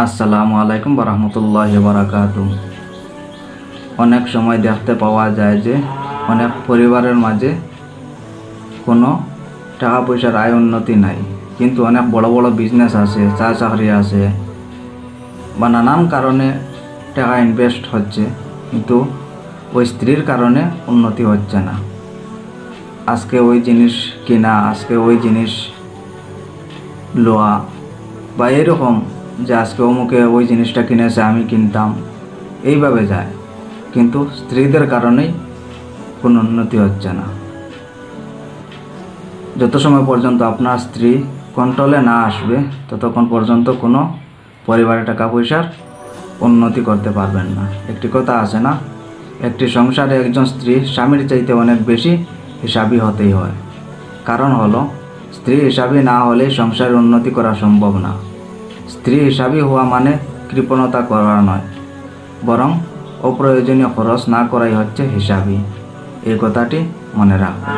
আসসালামু আলাইকুম রহমতুল্লাহ বারাকাত অনেক সময় দেখতে পাওয়া যায় যে, অনেক পরিবারের মাঝে কোনো টাকা পয়সার আয় উন্নতি নাই। কিন্তু অনেক বড় বড় বিজনেস আছে চা চাকরি আছে, বা নানান কারণে টাকা ইনভেস্ট হচ্ছে, কিন্তু ওই স্ত্রীর কারণে উন্নতি হচ্ছে না। আজকে ওই জিনিস কিনা, আজকে ওই জিনিস লোয়া, বা এরকম যে আজকে অমুকে ওই জিনিসটা কিনেছে, আমি কিনতাম। এইভাবে যায়। কিন্তু স্ত্রীদের কারণেই কোনো উন্নতি হচ্ছে না। যত সময় পর্যন্ত আপনার স্ত্রী কন্ট্রোলে না আসবে, ততক্ষণ পর্যন্ত কোনো পরিবারে টাকা পয়সার উন্নতি করতে পারবেন না। একটি কথা আছে না, একটি সংসারে একজন স্ত্রী স্বামীর চাইতে অনেক বেশি হিসাবি হতেই হয়। কারণ হলো, স্ত্রী হিসাবি না হলে সংসারের উন্নতি করা সম্ভব না। স্ত্রী হিসাবে হওয়া মানে কৃপণতা করা নয় বরং অপ্রয়োজনীয় খরচ না করাই হচ্ছে হিসাবি এই কথাটি মনে রাখবেন